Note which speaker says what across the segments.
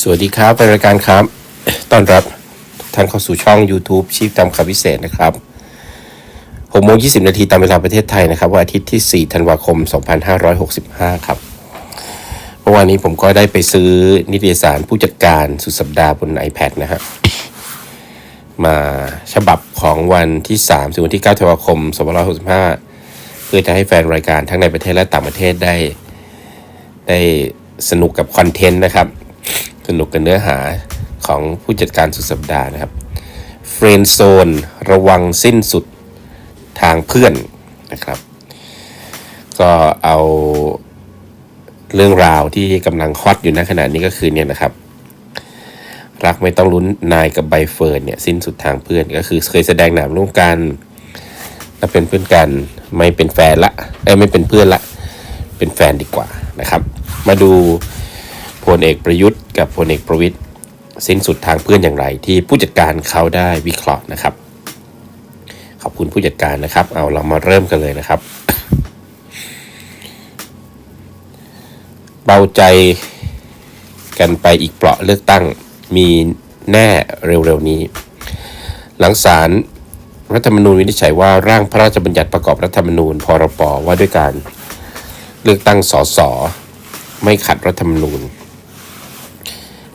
Speaker 1: สวัสดีครับเป็นรายการครับต้อนรับท่านเข้าสู่ช่อง YouTube ชีพตามคำพิเศษนะครับ6โมง20นาทีตามเวลาประเทศไทยนะครับวันอาทิตย์ที่ 4 ธันวาคม 2565 ครับเมื่อวานนี้ผมก็ได้ไปซื้อนิตยสารผู้จัดการสุดสัปดาห์บน iPad นะฮะมาฉบับของวันที่ 3 ถึงวันที่ 9 ธันวาคม 2565 เพื่อจะให้แฟนรายการทั้งในประเทศและต่างประเทศได้ ได้สนุกกับคอนเทนต์นะครับ สนุกกับเนื้อหาของผู้จัดการสุดสัปดาห์นะครับเฟรนโซนระวังสิ้นสุดทางเพื่อนนะครับ ก็เอาเรื่องราวที่กำลังฮอตอยู่ณขณะนี้ก็คือเนี่ยนะครับ รักไม่ต้องลุ้นนายกับใบเฟิร์นเนี่ยสิ้นสุดทางเพื่อนก็คือเคยแสดงหนังร่วมกันแล้วเป็นเพื่อนกันไม่เป็นแฟนละเอ้ไม่เป็นเพื่อนละ เป็นแฟนดีกว่านะครับ มาดู พลเอกประยุทธ์กับพลเอกประวิทย์สิ้นสุดทางเพื่อนอย่างไรที่ผู้จัดการเขาได้วิเคราะห์นะครับ ขอบคุณผู้จัดการนะครับ เอาเรามาเริ่มกันเลยนะครับ เบาใจกันไปอีกเปราะเลือกตั้งมีแน่เร็วๆนี้ หลังศาลรัฐธรรมนูญวินิจฉัยว่าร่างพระราชบัญญัติประกอบรัฐธรรมนูญพรปว่าด้วยการเลือกตั้งสสไม่ขัดรัฐธรรมนูญ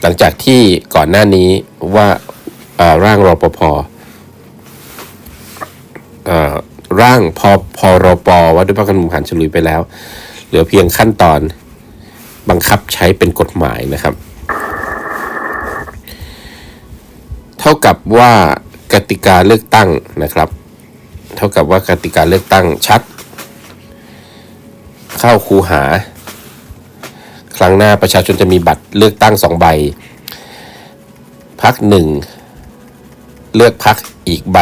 Speaker 1: หลังจากที่ก่อนหน้านี้ว่าาร่างรปภอ่าร่างพพรปว่าด้วยพระการเมืองผ่านฉลุยไปแล้ว เหลือเพียงขั้นตอนบังคับใช้เป็นกฎหมายนะครับ เท่ากับว่ากติกาเลือกตั้งนะครับ เท่ากับว่ากติกาเลือกตั้งชัด เข้าคูหา ครั้งหน้าประชาชนจะมีบัตรเลือกตั้งสองใบ พักหนึ่งเลือกพักอีกใบ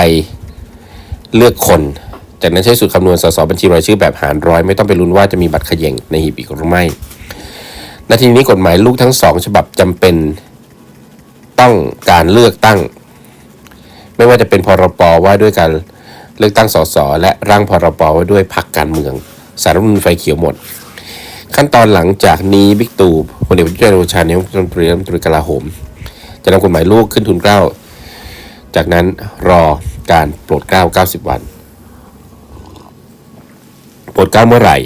Speaker 1: เลือกคน จากนั้นใช้สูตรคำนวณสสบัญชีรายชื่อแบบหารร้อย ไม่ต้องไปลุ้นว่าจะมีบัตรขย่งในหีบอีกหรือไม่นาทีนี้กฎหมายลูกทั้งสองฉบับจำเป็นต้องการเลือกตั้ง ไม่ว่าจะเป็นพรปว่าด้วยการเลือกตั้งสสและร่างพรปว่าด้วยพรรคการเมืองสารรัฐมนูญไฟเขียวหมด ขั้นตอนหลังจากนี้บิ๊กตู่พลเอกประยุทธ์จันทร์โอชานายกรัฐมนตรีรัฐมนตรีกลาโหม จะนำกฎหมายลูกขึ้นทุนเกล้า จากนั้นรอการโปรดเกล้า 90 วัน โปรดเกล้าเมื่อไหร่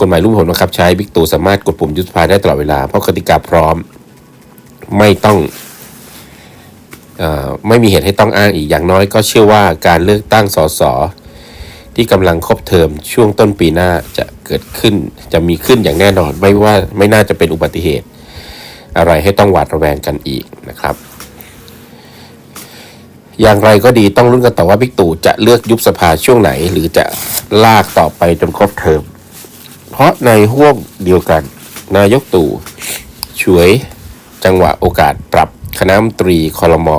Speaker 1: กฎหมายลูกผลบังคับใช้บิ๊กตู่สามารถกดปุ่มยุบสภาได้ตลอดเวลา เพราะกติกาพร้อมไม่ต้องอไม่มีเหตุให้ต้องอ้างอีกอย่างน้อยก็เชื่อว่าการเลือกตั้งสส ที่กำลังครบเทอมช่วงต้นปีหน้าจะเกิดขึ้น จะมีขึ้นอย่างแน่นอน ไม่ว่าไม่น่าจะเป็นอุบัติเหตุ อะไรให้ต้องหวาดระแวงกันอีกนะครับ อย่างไรก็ดีต้องรุ้นกันต่อว่าบิ๊กตู่จะเลือกยุบสภาช่วงไหน หรือจะลากต่อไปจนครบเทอมเพราะในห่วงเดียวกัน นายกตู่ช่วยจังหวะโอกาสปรับคณะมนตรีคอรมอ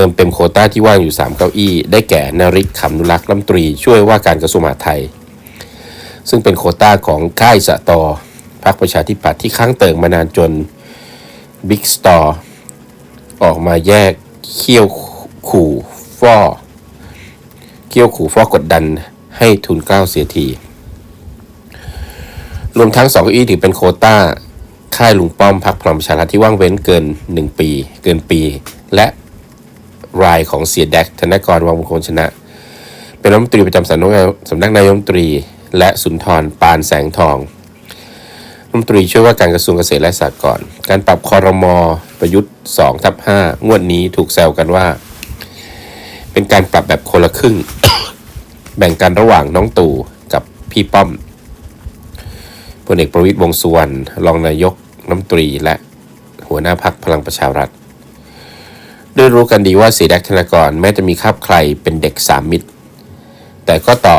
Speaker 1: เติมเต็มโคต้าที่ว่างอยู่ 3 เก้าอี้ ได้แก่นริกขำนุรักษ์รัมตรี ช่วยว่าการกระทรวงมหาดไทย ซึ่งเป็นโคต้าของค่ายสะตอพรรคประชาธิปัตย์ที่ค้างเติ่งมานานจนบิ๊กสตอร์ออกมาแยกเขี้ยวขู่ฟอเขี้ยวขู่ฟอกดดันให้ทุนเกล้าเสียที รวมทั้งสองเก้าอี้ถือเป็นโคต้าค่ายลุงป้อมพักพลังประชารัฐที่ว่างเว้นเกิน 1 ปี เกินปี และ รายของเสียแดกธนกรวังมงคลชนะ เป็นรัฐมนตรีประจำสำนักงานสำนักนายกรัฐมนตรี และสุนทรปานแสงทองรัฐมนตรีช่วยว่าการกระทรวงเกษตรและสหกรณ์การปรับคอรมอประยุทธ์2ทับ5งวดนี้ถูกแซวกันว่า เป็นการปรับแบบคนละครึ่ง แบ่งกันระหว่างน้องตู่กับพี่ป้อมพลเอกประวิตยวงสุวรรณรองนายกรัฐมนตรีและหัวหน้าพักพลังประชารัฐ ด้วยรู้กันดีว่าสีแดกธนากรแม้จะมีคาบใครเป็นเด็กสามมิตร แต่ก็ต่อ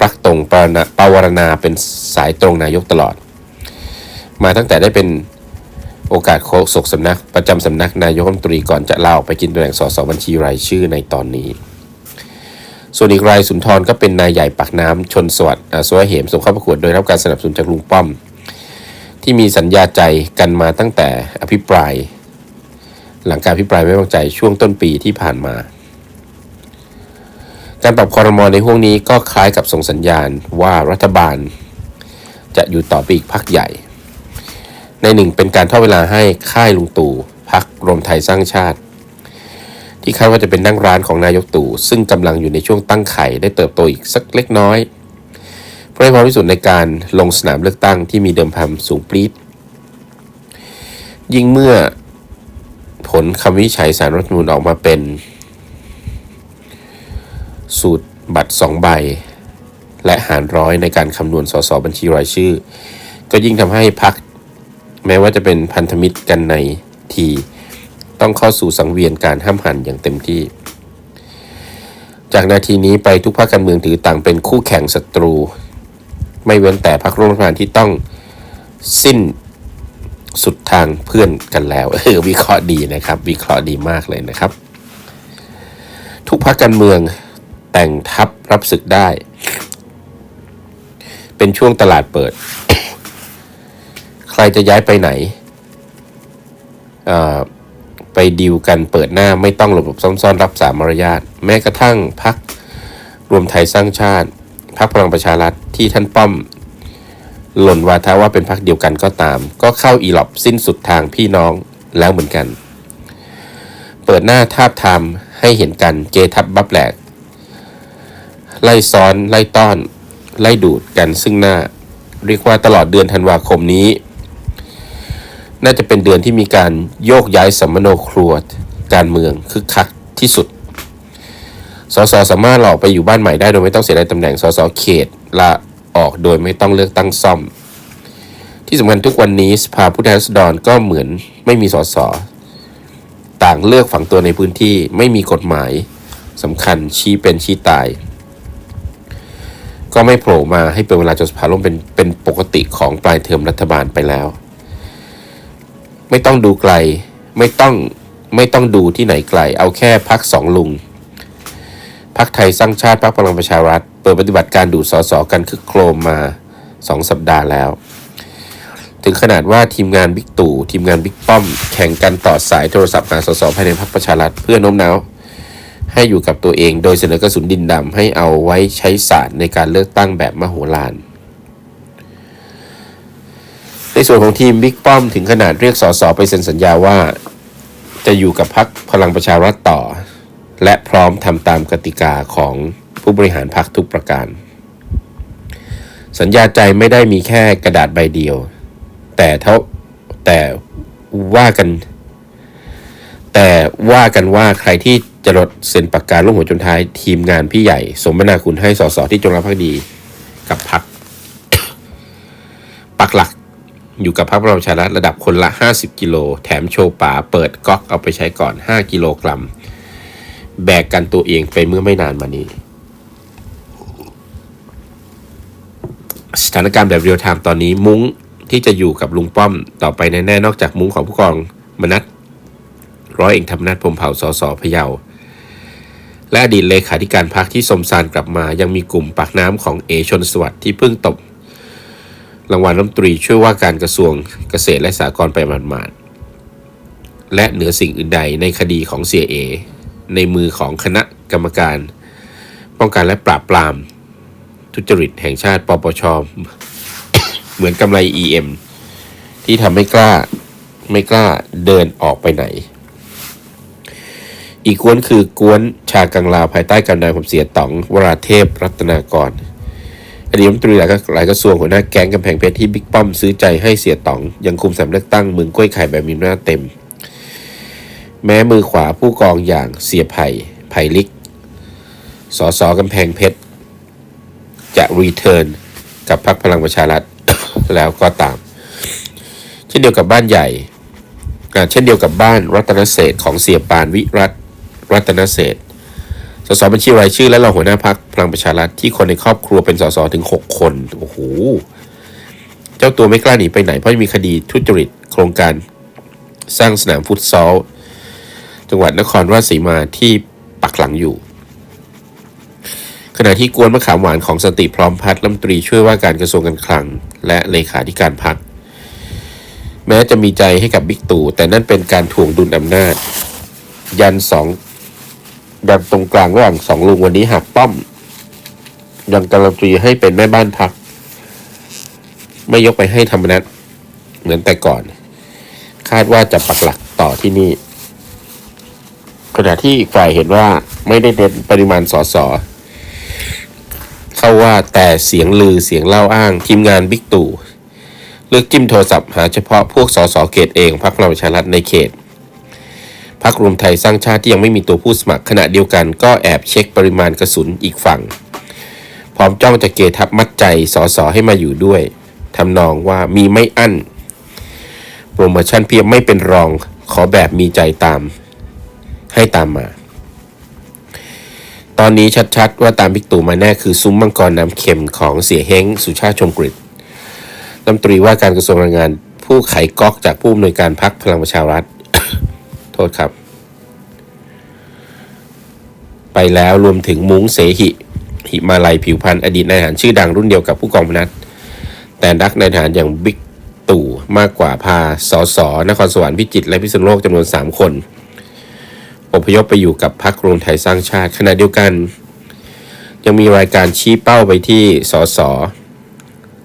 Speaker 1: ปลักตรงปรณปวารณาเป็นสายตรงนายกตลอด มาตั้งแต่ได้เป็นโอกาสโฆษกสำนักประจำสำนักนายกรัฐมนตรีก่อนจะลาออกไปกินตำแหน่งสสบัญชีรายชื่อในตอนนี้ ส่วนอีกรายสุนทรก็เป็นนายใหญ่ปากน้ำชนสวัสดิ์อ่าสวยเหมส่งเข้าประกวดโดยรับการสนับสนุนจากลุงป้อม ที่มีสัญญาใจกันมาตั้งแต่อภิปราย หลังการอภิปรายไม่วางใจช่วงต้นปีที่ผ่านมา การปรับคอรมอในห่วงนี้ก็คล้ายกับส่งสัญญาณว่ารัฐบาล จะอยู่ต่อไปอีกพักใหญ่ ในหนึ่งเป็นการทอดเวลาให้ค่ายลุงตู่พักรวมไทยสร้างชาติ ที่คาดว่าจะเป็นนั่งร้านของนายกตู่ซึ่งกำลังอยู่ในช่วงตั้งไข่ได้เติบโตอีกสักเล็กน้อยเพื่อให้ความที่สุดในการลงสนามเลือกตั้งที่มีเดิมพันสูงปรี๊ดยิ่งเมื่อ ผลคำวิจัยสารรัฐมนูญออกมาเป็น สูตรบัตรสองใบ และหารร้อยในการคำนวณสสบัญชีรายชื่อ ก็ยิ่งทำให้พักแม้ว่าจะเป็นพันธมิตรกันในทีต้องเข้าสู่สังเวียนการห้ามหันอย่างเต็มที่ จากนาทีนี้ไปทุกภาคการเมืองถือต่างเป็นคู่แข่งศัตรู ไม่เว้นแต่พรรคร่วมรัฐบาลที่ต้องสิ้น สุดทางเพื่อนกันแล้วเออวิเคราะห์ดีนะครับ วิเคราะห์ดีมากเลยนะครับ ทุกพรรคการเมืองแต่งทัพรับศึกได้ เป็นช่วงตลาดเปิด ใครจะย้ายไปไหนไปดีลกันเปิดหน้าไม่ต้องหลบหลบซ่อนๆ รับสามมารยาทแม้กระทั่งพักรวมไทยสร้างชาติพักพลังประชารัฐที่ท่านป้อม หล่นวาทะว่าเป็นพักเดียวกันก็ตาม ก็เข้าอีหลอบสิ้นสุดทางพี่น้องแล้วเหมือนกัน เปิดหน้าทาบทามให้เห็นกันเจทับบับแหลก ไล่ซ้อนไล่ต้อน ไล่ดูดกันซึ่งหน้า เรียกว่าตลอดเดือนธันวาคมนี้ น่าจะเป็นเดือนที่มีการโยกย้ายสัมมโนครัวการเมืองคึกคักที่สุดสสสามารถหลอกไปอยู่บ้านใหม่ได้โดยไม่ต้องเสียดายตำแหน่งสสเขตลา ออกโดยไม่ต้องเลือกตั้งซ่อม ที่สำคัญทุกวันนี้สภาผู้แทนราษฎรก็เหมือนไม่มีสสต่างเลือกฝังตัวในพื้นที่ไม่มีกฎหมายสำคัญชี้เป็นชี้ตาย ก็ไม่โผล่มาให้เป็นเวลาจนสภาล่มเป็นเป็นปกติของปลายเทอมรัฐบาลไปแล้ว ไม่ต้องดูไกลไม่ต้องไม่ต้องดูที่ไหนไกล เอาแค่พักสองลุง พักไทยสร้างชาติพักพลังประชารัฐ เปิดปฏิบัติการดูดสสกันคึกโครมมาสองสัปดาห์แล้ว ถึงขนาดว่าทีมงานบิ๊กตู่ทีมงานบิ๊กป้อม แข่งกันต่อสายโทรศัพท์หาสสภายในพักประชารัฐเพื่อโน้มน้าวให้อยู่กับตัวเองโดยเสนอกระสุนดินดำให้เอาไว้ใช้ศาสตร์ในการเลือกตั้งแบบมโหฬารในส่วนของทีมบิ๊กป้อมถึงขนาดเรียกสสไปเซ็นสัญญาว่า จะอยู่กับพักพลังประชารัฐต่อ และพร้อมทำตามกติกาของผู้บริหารพักทุกประการ สัญญาใจไม่ได้มีแค่กระดาษใบเดียว แต่เท่าแต่ว่ากัน แต่ว่ากันว่าใครที่จะลดเซ็นปากการลงหัวจนท้ายทีมงานพี่ใหญ่ สมนาคุณให้สสที่จงรักภักดีกับพักปักหลักอยู่กับพรรคประชารัฐระดับคนละ 50 กิโล แถมโชว์ป๋าเปิดก๊อกเอาไปใช้ก่อน 5 กิโลกรัม แบกกันตัวเองไปเมื่อไม่นานมานี้ สถานการณ์แบบเรียลไทม์ตอนนี้มุ้งที่จะอยู่กับลุงป้อมต่อไปแน่ๆนอกจากมุ้งของผู้กองมนัทร้อยเอกธรรมนัฐพรมเผ่าสสพะเยาและอดีตเลขาธิการพรรคที่สมสารกลับมา ยังมีกลุ่มปากน้ำของเอชนสวัสดิ์ที่เพิ่งตบรางวัลรัฐมนตรีช่วยว่าการกระทรวงเกษตรและสหกรณ์ไปหมาดๆและเหนือสิ่งอื่นใดในคดีของเสียเอ ในมือของคณะกรรมการ ป้องกันและปราบปราม ทุจริตแห่งชาติปปช เหมือนกำไร EM ที่ทำให้กล้าไม่กล้าเดินออกไปไหน อีกกวนคือกวนชากังลาวภายใต้การนำของเสียต๋องวราเทพรัตนากรอดีตรัฐมนตรีหลายหลายกระทรวงหัวหน้าแก๊งกำแพงเพชรที่บิ๊กป้อมซื้อใจให้เสียต๋อง ยังคุมสามเลือกตั้งเมืองกล้วยไข่แบบมีหน้าเต็ม แม้มือขวาผู้กองอย่างเสียไผ่ไผ่ลิกสอสอกำแพงเพชร จะรีเทิร์นกับพรรคพลังประชารัฐแล้วก็ตาม เช่นเดียวกับบ้านใหญ่ เช่นเดียวกับบ้านรัตนเศษของเสียปานวิรัตรัตนเศษสสบัญชีรายชื่อและรองหัวหน้าพักพลังประชารัฐที่คนในครอบครัวเป็นสสถึง 6 คน โอ้โห เจ้าตัวไม่กล้าหนีไปไหนเพราะมีคดีทุจริต โครงการสร้างสนามฟุตซอล จังหวัดนครราชสีมาที่ปักหลังอยู่ ขณะที่กวนมะขามหวานของสติพร้อมพัฒน์รัฐมนตรีช่วยว่าการกระทรวงการคลัง และเลขาธิการพักแม้จะมีใจให้กับบิ๊กตู่แต่นั่นเป็นการถ่วงดุลอำนาจ ยันสองดังตรงกลางระหว่างสองลุงวันนี้หักป้อม ยังการันตีให้เป็นแม่บ้านพัก ไม่ยกไปให้ธรรมนัตเหมือนแต่ก่อน คาดว่าจะปักหลักต่อที่นี่ ขณะที่อีกฝ่ายเห็นว่าไม่ได้เน้นปริมาณสอสอเข้าว่าแต่เสียงลือเสียงเล่าอ้างทีมงานบิ๊กตู่เลือกจิ้มโทรศัพท์หาเฉพาะพวกสสเขตเองพรรคพลังประชารัฐในเขตพรรครวมไทยสร้างชาติที่ยังไม่มีตัวผู้สมัครขณะเดียวกันก็แอบเช็คปริมาณกระสุนอีกฝั่ง พร้อมจ้องจะเกทับมัดใจสอสอให้มาอยู่ด้วยทำนองว่ามีไม่อั้น โปรโมชั่นเพียงไม่เป็นรองขอแบบมีใจตาม ให้ตามมา ตอนนี้ชัดๆ ว่าตามบิ๊กตู่มาแน่คือซุ้มมังกรน้ำเค็มของเสียเฮงสุชาติชมกฤษรัฐมนตรีว่าการกระทรวงแรงงาน ผู้ไขก๊อกจากผู้อำนวยการพักพลังประชารัฐ โทษครับ ไปแล้วรวมถึงมุ้งเสหิ หิมาลัยผิวพันธ์อดีตนายทหารชื่อดังรุ่นเดียวกับผู้กองพนัสแต่นักนายทหารอย่างบิ๊กตู่มากกว่าพาสอสอนครสวรรค์พิจิตรและพิษณุโลกจำนวน 3 คน อพยพไปอยู่กับพรรครวมไทยสร้างชาติขณะเดียวกัน ยังมีรายการชี้เป้าไปที่สส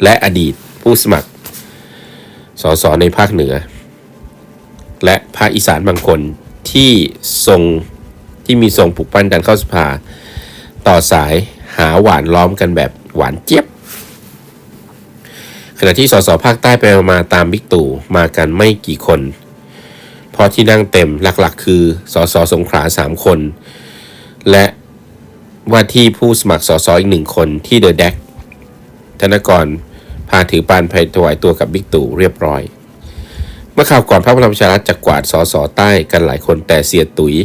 Speaker 1: และอดีตผู้สมัครสสในภาคเหนือ และภาคอีสานบางคนที่ทรงที่มีทรงปลุกปั้นดันเข้าสภา ต่อสายหาหวานล้อมกันแบบหวานเจี๊ยบ ขณะที่สสภาคใต้ไปมาตามบิ๊กตู่มากันไม่กี่คน เพราะที่นั่งเต็มหลักๆ คือสสสงขลาสามคน และว่าที่ผู้สมัครสสอีกหนึ่งคนที่เดอะแดกธนกรพาถือปานไปถวายตัวกับบิ๊กตู่เรียบร้อย เมื่อข่าวก่อนพรรคพลังประชารัฐจะกวาดสสใต้กันหลายคนแต่เสียตุ๋ย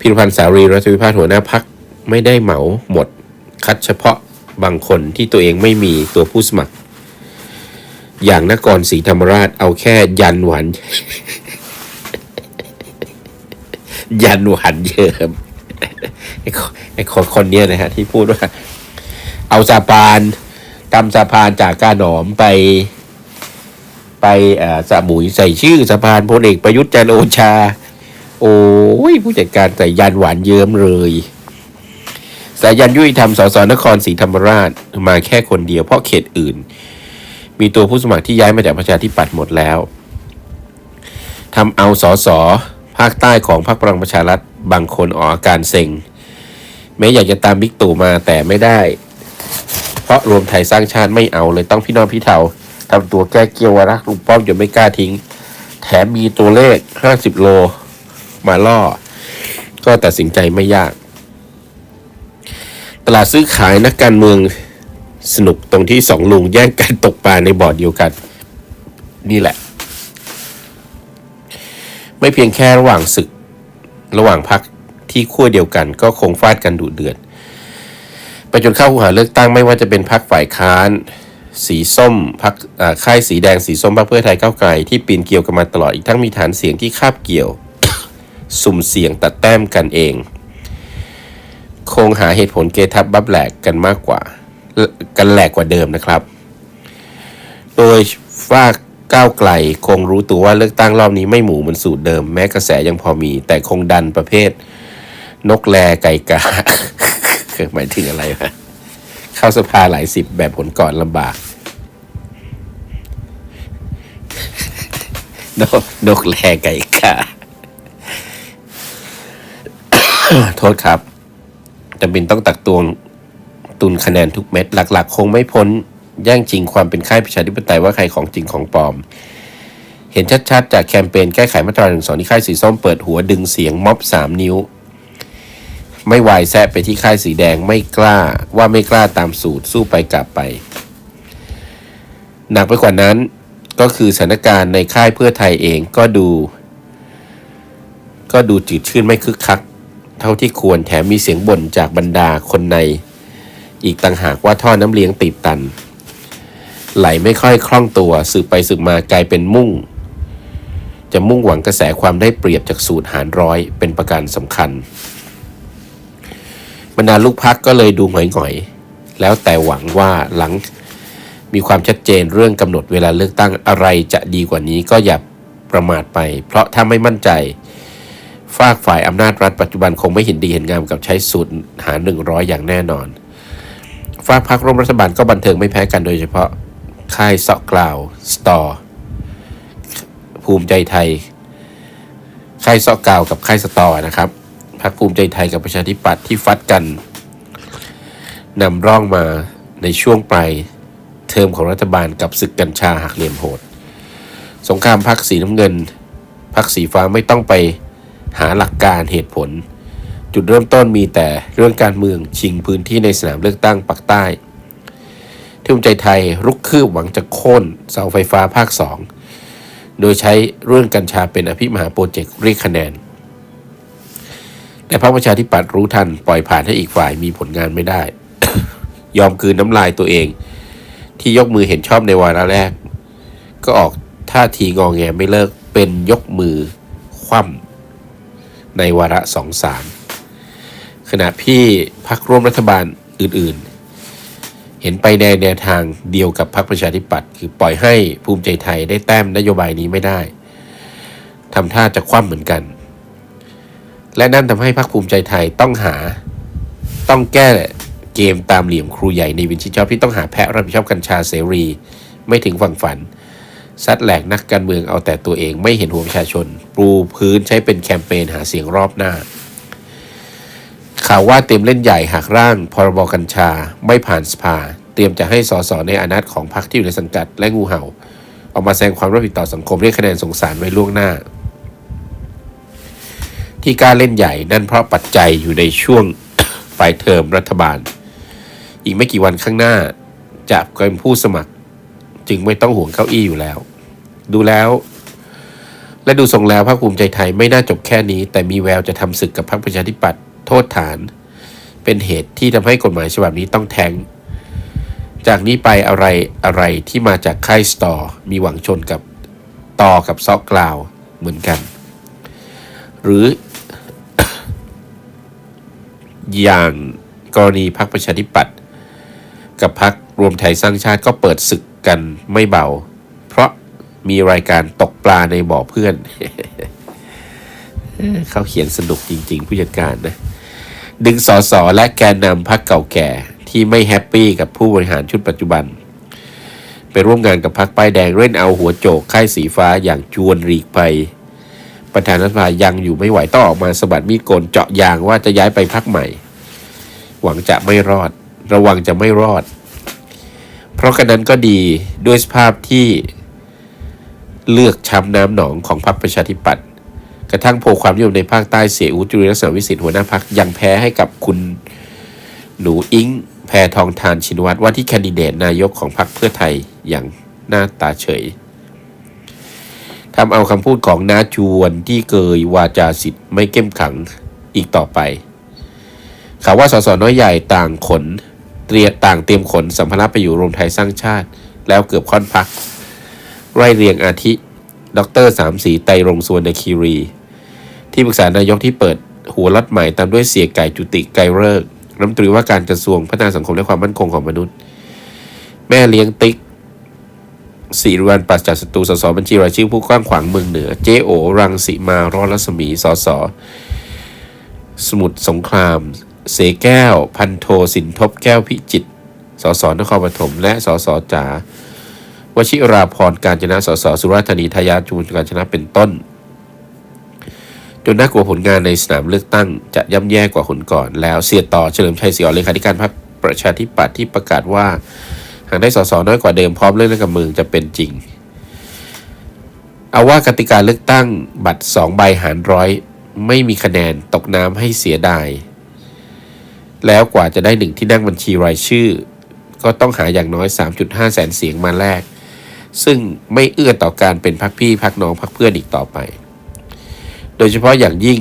Speaker 1: พิรพันธ์สารีรัฐวิพากษ์หัวหน้าพักไม่ได้เหมาหมด คัดเฉพาะบางคนที่ตัวเองไม่มีตัวผู้สมัคร อย่างนครศรีธรรมราชเอาแค่ยันหวาน ยันหวานเยิมไอ้คนไอ้คนคนเนี้ยนะฮะ ที่พูดว่า เอาสะพานทำสะพานจากกาหนอมไป ไปอ่อสมุยใส่ชื่อสะพานพลเอกประยุทธ์จันโอชา โอ้ยผู้จัดการใส่ยันหวานเยิ้มเลยสายันยุติธรรมสสนครศรีธรรมราชมาแค่คนเดียวเพราะเขตอื่น มีตัวผู้สมัครที่ย้ายมาจากประชาธิปัตย์หมดแล้วทำเอาสสภาคใต้ของพรรคพลังประชารัฐบางคนออกอาการเซ็งแม้อยากจะตามบิ๊กตู่มาแต่ไม่ได้ เพราะรวมไทยสร้างชาติไม่เอาเลยต้องพี่น้องพี่เทาทำตัวแก้เกียวรักลุงป้อมจนไม่กล้าทิ้ง แถมมีตัวเลข 50 โล มาล่อ ก็ตัดสินใจไม่ยาก ตลาดซื้อขายนักการเมืองสนุกตรงที่สองลุงแย่งกันตกปลาในบ่อเดียวกัน นี่แหละ ไม่เพียงแค่ระหว่างศึก ระหว่างพักที่ขั้วเดียวกัน ก็คงฟาดกันดุเดือดไปจนเข้าหูหาเลือกตั้งไม่ว่าจะเป็นพักฝ่ายค้าน สีส้มพักค่ายสีแดงสีส้มพักเพื่อไทยก้าวไกลที่ปีนเกี่ยวกันมาตลอดอีกทั้งมีฐานเสียงที่คาบเกี่ยว สุ่มเสี่ยงตัดแต้มกันเอง คงหาเหตุผลเกทับบับแหลกกันมากกว่า กันแหลกกว่าเดิมนะครับ โดยฝาก ก้าวไกล คงรู้ตัวว่าเลือกตั้งรอบนี้ไม่หมูเหมือนสูตรเดิม แม้กระแสยังพอมี แต่คงดันประเภท นกแลไก่กาหมายถึงอะไรวะเข้าสภาหลายสิบแบบผลก่อนลำบากนกนกแลไก่กาโทษครับจำเป็นต้องตักตวงตุนคะแนนทุกเม็ดหลัก ๆ คงไม่พ้น แย่งชิงความเป็นค่ายประชาธิปไตยว่าใครของจริงของปลอม เห็นชัดๆ จากแคมเปญแก้ไขมาตราหนึ่งสองที่ค่ายสีส้มเปิดหัวดึงเสียงม็อบสามนิ้ว ไม่วายแซะไปที่ค่ายสีแดงไม่กล้าว่าไม่กล้าตามสูตรสู้ไปกลับไป หนักไปกว่านั้นก็คือสถานการณ์ในค่ายเพื่อไทยเองก็ดู ก็ดูจืดชืดไม่คึกคัก เท่าที่ควรแถมมีเสียงบ่นจากบรรดาคนใน อีกต่างหากว่าท่อน้ำเลี้ยงติดตัน ไหลไม่ค่อยคล่องตัวสืบไปสืบมากลายเป็นมุ่ง จะมุ่งหวังกระแสความได้เปรียบจากสูตรหารร้อยเป็นประการสำคัญ บรรดาลูกพักก็เลยดูหงอยๆ แล้วแต่หวังว่าหลังมีความชัดเจนเรื่องกำหนดเวลาเลือกตั้งอะไรจะดีกว่านี้ก็อย่าประมาทไป เพราะถ้าไม่มั่นใจฝากฝ่ายอำนาจรัฐปัจจุบันคงไม่เห็นดีเห็นงามกับใช้สูตรหาร100 อย่างแน่นอนฝากพักร่วมรัฐบาลก็บันเทิงไม่แพ้กันโดยเฉพาะ ค่ายเสาะกล่าวสตอร์ภูมิใจไทย ค่ายซอกาวกับค่ายสตอร์นะครับพรรคภูมิใจไทยกับประชาธิปัตย์ที่ฟัดกันนำร่องมาในช่วงปลายเทอมของรัฐบาลกับศึกกัญชาหักเหลี่ยมโหด สงครามพรรคสีน้ำเงินพรรคสีฟ้าไม่ต้องไปหาหลักการเหตุผล จุดเริ่มต้นมีแต่เรื่องการเมืองชิงพื้นที่ในสนามเลือกตั้งปักใต้ ที่ภูมิใจไทยรุกคืบหวังจะโค่นเสาไฟฟ้าภาคสองโดยใช้เรื่องกัญชาเป็นอภิมหาโปรเจกต์เรียกคะแนน แต่พรรคประชาธิปัตย์รู้ทันปล่อยผ่านให้อีกฝ่ายมีผลงานไม่ได้ ยอมคืนน้ำลายตัวเอง ที่ยกมือเห็นชอบในวาระแรก ก็ออกท่าทีงองแงไม่เลิกเป็นยกมือคว่ำในวาระสองสามขณะพี่พักร่วมรัฐบาลอื่นๆ เห็นไปในแนวทางเดียวกับพรรคประชาธิปัตย์คือปล่อยให้ภูมิใจไทยได้แต้มนโยบายนี้ไม่ได้ทำท่าจะคว่ำเหมือนกัน และนั่นทำให้พรรคภูมิใจไทยต้องหาต้องแก้เกมตามเหลี่ยมครูใหญ่ในวินชิดชอบที่ต้องหาแพะรับผิดชอบกัญชาเสรี ไม่ถึงฝั่งฝันซัดแหลกนักการเมืองเอาแต่ตัวเองไม่เห็นหัวประชาชน ปูพื้นใช้เป็นแคมเปญหาเสียงรอบหน้า ข่าวว่าเต็มเล่นใหญ่หากร่างพรบกัญชาไม่ผ่านสภา เตรียมจะให้สสในอนัตของพรรคที่อยู่ในสังกัดและงูเห่า ออกมาแสดงความรับผิดต่อสังคมเรียกคะแนนสงสารไว้ล่วงหน้า ที่การเล่นใหญ่นั่นเพราะปัจจัยอยู่ในช่วงปลายเทอมรัฐบาล อีกไม่กี่วันข้างหน้าจะเป็นผู้สมัคร จึงไม่ต้องห่วงเก้าอี้อยู่แล้ว ดูแล้ว และดูทรงแล้วพรรคภูมิใจไทยไม่น่าจบแค่นี้ แต่มีแววจะทำศึกกับพรรคประชาธิปัตย์ โทษฐาน เป็นเหตุที่ทำให้กฎหมายฉบับนี้ต้องแทง จากนี้ไปอะไรอะไรที่มาจากค่ายสตอมีหวังชนกับต่อกับซอกกล่าวเหมือนกัน หรือ อย่างกรณีพรรคประชาธิปัตย์กับพรรครวมไทยสร้างชาติก็เปิดศึกกันไม่เบา เพราะมีรายการตกปลาในบ่อเพื่อน เขาเขียนสนุกจริง ๆ ผู้จัดการนะ ดึงสอสอและแกนนำพรรคเก่าแก่ที่ไม่แฮปปี้กับผู้บริหารชุดปัจจุบัน ไปร่วมงานกับพรรคป้ายแดงเล่นเอาหัวโจกค่ายสีฟ้าอย่างจวนรีกไปประธานรัฐสภายังอยู่ไม่ไหวต้องออกมาสะบัดมีดโกนเจาะยางว่าจะย้ายไปพรรคใหม่ หวังจะไม่รอด ระวังจะไม่รอด เพราะกันนั้นก็ดีด้วยสภาพที่เลือกช้ำน้ำหนองของพรรคประชาธิปัตย์ กระทั่งโพลความนิยมในภาคใต้เสียอูจุริลักษณะวิสิทธิ์หัวหน้าพรรคยังแพ้ให้กับคุณหนูอิงแพทองทานชินวัตรว่าที่แคนดิเดตนายกของพรรคเพื่อไทยอย่างหน้าตาเฉยทำเอาคำพูดของน้าจวนที่เกยวาจาสิทธิ์ไม่เข้มขังอีกต่อไปข่าวว่าสสน้อยใหญ่ต่างขน เตรียต่างเตรียมขนสัมภาระไปอยู่รวมไทยสร้างชาติ แล้วเกือบค่อนพัก ไร่เรียงอาทิ ดรสามสีไตรงค์สวนคีรี ที่ปรึกษานายกที่เปิดหัวรัดใหม่ตามด้วยเสียไก่จุติไกเลิกรัฐมนตรีว่าการกระทรวงพัฒนาสังคมและความมั่นคงของมนุษย์ แม่เลี้ยงติ๊กสีรวันปัจจัดศัตรูสสบัญชีรายชื่อผู้กว้างขวางเมืองเหนือ เจโอ รังสีมารอดรัศมีสสสมุทรสงคราม เสแก้ว พันโทสินทบแก้วพิจิตสสนครปฐมและสสจ๋าวชิราพรการจนะสสสุราธานีทายาจุลการชนะเป็นต้น จนน่ากลัวผลงานในสนามเลือกตั้งจะย่ำแย่กว่าคนก่อน แล้วเสียต่อเฉลิมชัยศรีอ่อนเลขาธิการพรรคประชาธิปัตย์ที่ประกาศว่า หากได้สสน้อยกว่าเดิมพร้อมเรื่องนักการเมืองจะเป็นจริง เอาว่ากติกาเลือกตั้งบัตร 2 ใบหารร้อยไม่มีคะแนนตกน้ำให้เสียดาย แล้วกว่าจะได้หนึ่งที่นั่งบัญชีรายชื่อ ก็ต้องหาอย่างน้อย 3.5 แสนเสียงมาแลกซึ่งไม่เอื้อต่อการเป็นพักพี่พักน้องพักเพื่อนอีกต่อไป โดยเฉพาะอย่างยิ่ง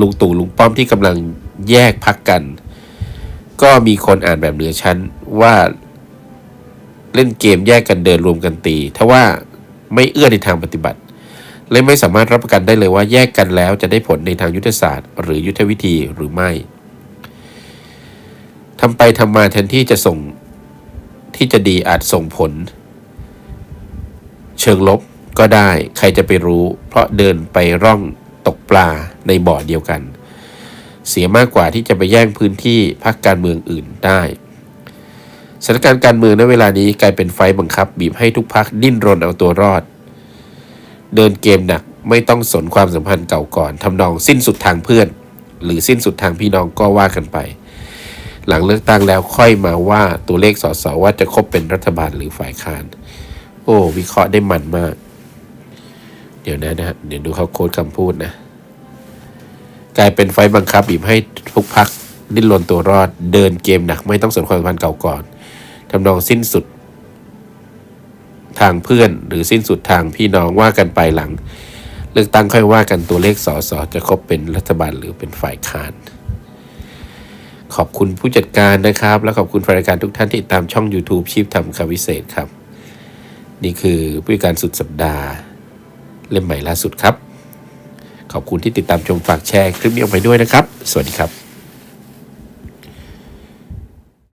Speaker 1: ลุงตู่ลุงป้อมที่กำลังแยกพักกัน ก็มีคนอ่านแบบเหนือชั้นว่าเล่นเกมแยกกันเดินรวมกันตีทว่าไม่เอื้อในทางปฏิบัติ และไม่สามารถรับประกันได้เลยว่าแยกกันแล้วจะได้ผลในทางยุทธศาสตร์ หรือยุทธวิธีหรือไม่ทำไปทำมาแทนที่จะส่งที่จะดีอาจส่งผล เชิงลบก็ได้ใครจะไปรู้ เพราะเดินไปร่อง ตกปลาในบ่อเดียวกัน เสียมากกว่าที่จะไปแย่งพื้นที่พักการเมืองอื่นได้สถานการณ์การเมืองในเวลานี้กลายเป็นไฟบังคับ บีบให้ทุกพักดิ้นรนเอาตัวรอด เดินเกมหนักไม่ต้องสนความสัมพันธ์เก่าก่อนทำนองสิ้นสุดทางเพื่อน หรือสิ้นสุดทางพี่น้องก็ว่ากันไป หลังเลือกตั้งแล้วค่อยมาว่าตัวเลขสสว่าจะคบเป็นรัฐบาลหรือฝ่ายค้าน โอ้ วิเคราะห์ได้มันมาก เดี๋ยวนะนะเดี๋ยวดูเขาโค้ดคำพูดนะ กลายเป็นไฟบังคับบีบให้ทุกพักดิ้นรนตัวรอด เดินเกมหนักไม่ต้องสนความสัมพันธ์เก่าก่อนทำนองสิ้นสุด ทางเพื่อน หรือสิ้นสุดทางพี่น้องว่ากันไปหลัง เลือกตั้งค่อยว่ากันตัวเลขสอสอจะครบเป็นรัฐบาลหรือเป็นฝ่ายค้านขอบคุณผู้จัดการนะครับ และขอบคุณแฟนรายการทุกท่านที่ติดตามช่อง YouTube ชีพทำคำวิเศษครับ นี่คือผู้จัดการสุดสัปดาห์ เล่มใหม่ล่าสุดครับ ขอบคุณที่ติดตามชมฝากแชร์คลิปนี้ออกไปด้วยนะครับ สวัสดีครับ